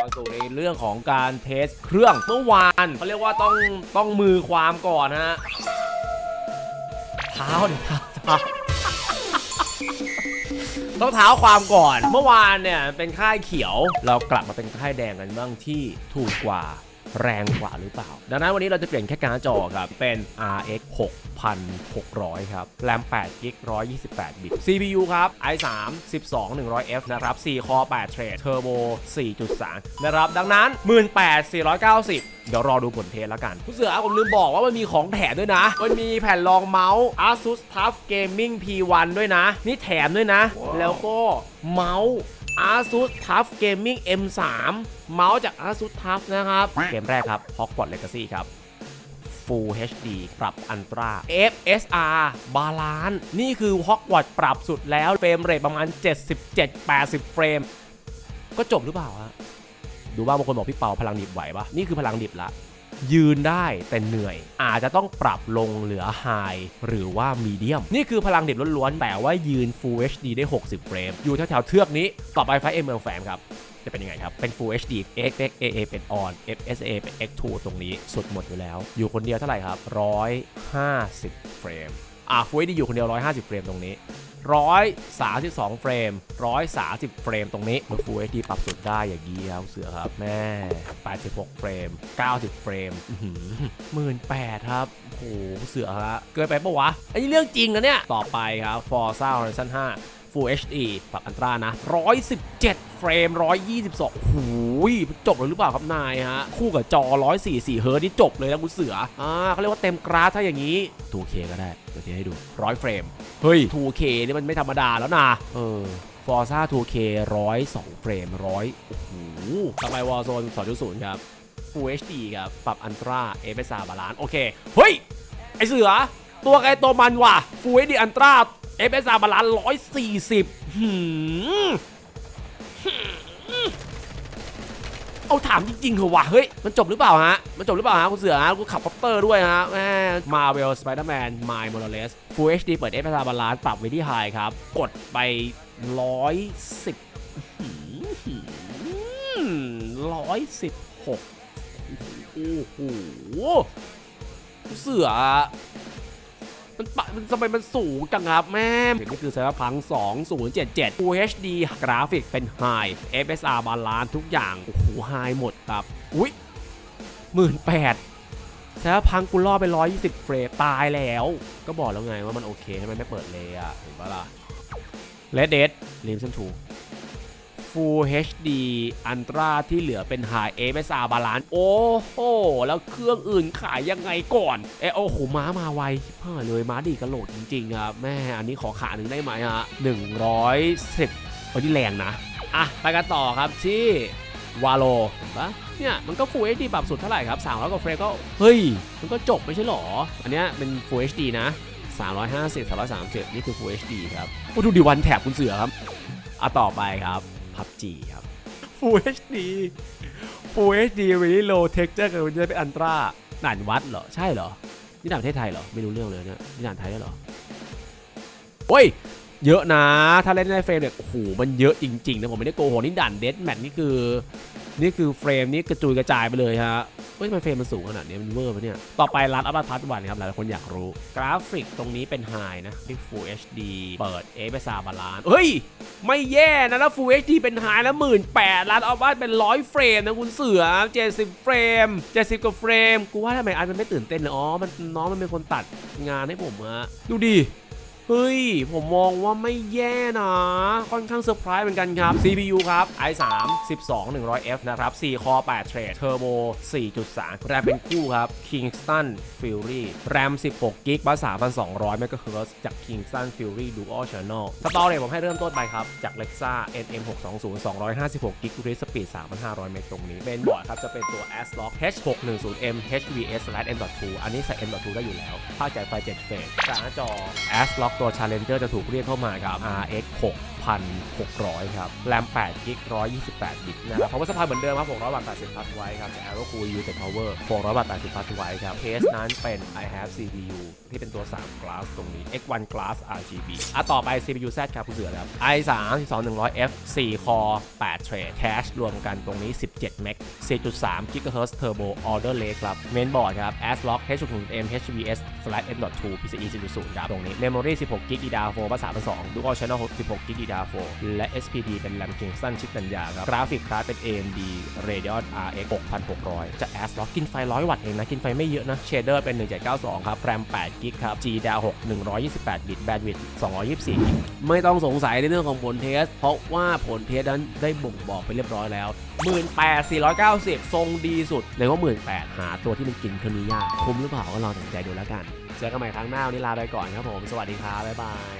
มาสู่ในเรื่องของการเทสเครื่องเมื่อวานเขาเรียกว่าต้องต้องมือความก่อนฮะเท้าดิเท้าเท้าต้องเท้าความก่อน เมื่อวานเนี่ยเป็นค่ายเขียว เรากลับมาเป็นค่ายแดงกันบ้างที่ถูกกว่า แรงกว่าหรือเปล่า ดังนั้นวันนี้เราจะเปลี่ยนแค่การ์ดจอครับ เป็น RX 6600 ครับ แรม8 g b 128 บิต CPU ครับ i3 12100F นะครับ4 core 8 thread turbo 4.3 นะครับ ดังนั้น 18490เดี๋ยวรอดูผลเทสแล้วกัน ผู้เสือผมลืมบอกว่ามันมีของแถมด้วยนะ มันมีแผ่นรองเมาส์ Asus TUF Gaming P1 ด้วยนะ นี่แถมด้วยนะ แล้วก็เมาส์ Asus TUF Gaming M3 เมาส์จาก Asus TUF นะครับ เกมแรกครับ Hogwarts Legacy ครับ Full HD ปรับ Ultra FSR บาลานนี่คือ Hogwarts ปรับสุดแล้ว เฟรมเรทประมาณ 77-80 เฟรม ก็จบหรือเปล่าฮะดูบ้างบางคนบอกพี่เปาพลังดิบไหวปะนี่คือพลังดิบละ ยืนได้แต่เหนื่อย อาจจะต้องปรับลงเหลือไฮหรือว่ามีเดียม นี่คือพลังดิบล้วนๆ แต่ว่ายืน Full HD ได้ 60 เฟรม อยู่แถวๆเทือกนี้ ต่อไปไฟเอ็มเมืองแฟนครับ จะเป็นยังไงครับ เป็น Full HD XXAA เป็น on FSA เป็น X2 ตรงนี้สุดหมดอยู่แล้ว อยู่คนเดียวเท่าไหร่ครับ 150 เฟรม อะ Full HD อยู่คนเดียว 150 เฟรมตรงนี้ 132 เฟรม 130 เฟรมตรงนี้มัน Full HD ปรับสุดได้อย่างดีครับเสือครับแม่ 86 เฟรม 90 เฟรมหมื่นแปดครับโอ้โหเสือฮะเกินไปปะวะอันนี้เรื่องจริงนะเนี่ย ต่อไปครับ Forza Horizon 5 Full HD ปรับอันตรานะ 117 เฟรม 122โอ้โหจบเลยหรือเปล่าครับนายฮะ คู่กับจอ 144 เฮิร์ตนี่จบเลยนะคุณเสือ อ่าเขาเรียกว่าเต็มกราฟถ้าอย่างนี้ 2K ก็ได้ เดี๋ยวเทให้ดู 100 เฟรม เฮ้ย 2K นี่มันไม่ธรรมดาแล้วนะ เออ Forza 2K 102 เฟรม 100 โอ้โหต่อไป Warzone 2.0 ครับ Full HD ครับ ปรับอันตรา FSR บาลานโอเค เฮ้ย ไอเสือ ตัวใครตัวมันว่ะ Full HD Ultra FSR บาลาน140หืมเอาถามจริงๆเหรอวะ เฮ้ย มันจบหรือเปล่าฮะ มันจบหรือเปล่าฮะ คุณเสือฮะ กูขับคอปเตอร์ด้วยฮะแม่มาเวลสไปเดอร์แมนมายโมโ l เลส Full HD เปิด FSR บาลานปรับไว้ที่ไฮครับ กดไป110ร้อยสิบหกโอ้โหเสือ มันปะมันทำไมมันสูงจังครับแม่เดี๋ยวนี่คือไซบัพัง 2077 Full HD กราฟิกเป็น High FSR บาลานทุกอย่าง โอ้โห High หมดครับ อุ้ยหมื่นแปดไซบัพังกูล่อไป 120 เฟรมตายแล้ว ก็บอกแล้วไงว่ามันโอเคให้มันไม่เปิดเลยอะเห็นปะล่ะ Red Dead Redemption 2 Full HD Ultra ที่เหลือเป็น High FSR บาลานโอ้โห แล้วเครื่องอื่นขายยังไงก่อน เอยโอ้โหม้ามาไวชิบหายเลยม้าดีกระโหลกจริงๆครับแม่อันนี้ขอขาหนึ่งได้ไหมฮะ110โอ้ยนี่แรงนะ อะ ไปกันต่อครับที่วาโลเห็นปะเนี่ยมันก็ Full HD ปรับสุดเท่าไหร่ครับ300กว่าเฟรมก็ เฮ้ย มันก็จบไม่ใช่หรอ อันเนี้ยเป็น Full HD นะ 350 330 นี่คือ Full HD ครับโอ้ดูดิวันแถบคุณเสือครับอะต่อไปครับ PUBG ครับ Full HD Full HD Really Low Texture กับมันจะเป็นอันตราด่านวัดเหรอ ใช่เหรอ นี่ด่านประเทศไทยเหรอ ไม่รู้เรื่องเลยเนี่ยนี่ด่านไทยด้วยเหรอโอ้ย เยอะนะ ถ้าเล่นในเฟรมเนี่ย โอ้โห มันเยอะจริงๆนะ ผมไม่ได้โกหกนี่ด่านเดดแมทนี่คือ นี่คือเฟรมนี่กระจุยกระจายไปเลยฮะ เฮ้ยทำไมเฟรมมันสูงขนาดนี้มันเวอร์ปะเนี่ย ต่อไปรัดอัปพัทวันครับ หลายคนอยากรู้ กราฟิกตรงนี้เป็นไฮนะที่ Full HD เปิด f s r บาลานเฮ้ย ไม่แย่นะแล้ว Full HD เป็นไฮแล้วหมื่นแปดล้านเอาบ้านเป็นร้อยเฟรมนะคุณเสือ70เฟรม70กว่าเฟรมกูว่าทำไมอันมันไม่ตื่นเต้นเลยอ๋อมันน้องมันเป็นคนตัดงานให้ผมฮะดูดิ เฮ้ย ผมมองว่าไม่แย่นะ ค่อนข้างเซอร์ไพรส์เหมือนกันครับ CPU ครับ i3 12 100F นะครับ4 core 8 thread turbo 4.3 แรมเป็นคู่ครับ Kingston Fury แรม 16 g b บัส3,200 MHz จาก Kingston Fury Dual Channel สตอเรจผมให้เริ่มต้นไปครับ จาก Lexa NM 620 256 g b Read Speed 3,500 เมกตรงนี้ เป็นบอร์ดครับ จะเป็นตัว ASRock H610M HVS/M.2 อันนี้ใส่ M.2 ได้อยู่แล้วภาคจ่ายไฟ7เฟสหน้าจอ ASRock ตัว Challenger จะถูกเรียกเข้ามากับ RX 6,600 ครับ แรม8กิก128 บิตนะครับ power supply เหมือนเดิมครับ 600 วัตต์80 พัทไว้ครับจาก Aero Cool U 7 Power 600 วัตต์80 พัทไว้ครับเคสนั้นเป็น i have CPU ที่เป็นตัว 3 glass ตรงนี้ X1 glass RGB อะต่อไป CPU Z ครับคุณเสือครับ i 3 12100F 4 core 8 thread cache รวมกันตรงนี้ 17 Mac 4.3 GHz Turbo Alder Lake ครับ Mainboard ครับ ASRock H6M HVS M.2 PCIe 4.0ครับตรงนี้ Memory 16 GB DDR4 ภาษาเป็น2 Dual Channel 16 GB DDR4 และ SPD เป็น RAM Kingston ชิปปัญญาครับ กราฟิกการ์ดเป็น AMD Radeon RX 6600 จะ ASRock กินไฟ 100 วัตต์เองนะ กินไฟไม่เยอะนะ Shader เป็น 1792 ครับ RAM 8 GB ครับ GDDR6 128 บิต Bandwidth 224บิตไม่ต้องสงสัยในเรื่องของผลเทส เพราะว่าผลเทสนั้นได้บ่งบอกไปเรียบร้อยแล้ว 18,490 ทรงดีสุดเลยว่า18,000หาตัวที่มันกินเครื่องนี้ยากคุ้มหรือเปล่าก็ลองตัดใจดูแล้วกัน เจอกันใหม่ครั้งหน้าวันนี้ลาไปก่อนครับผม สวัสดีครับบ๊ายบาย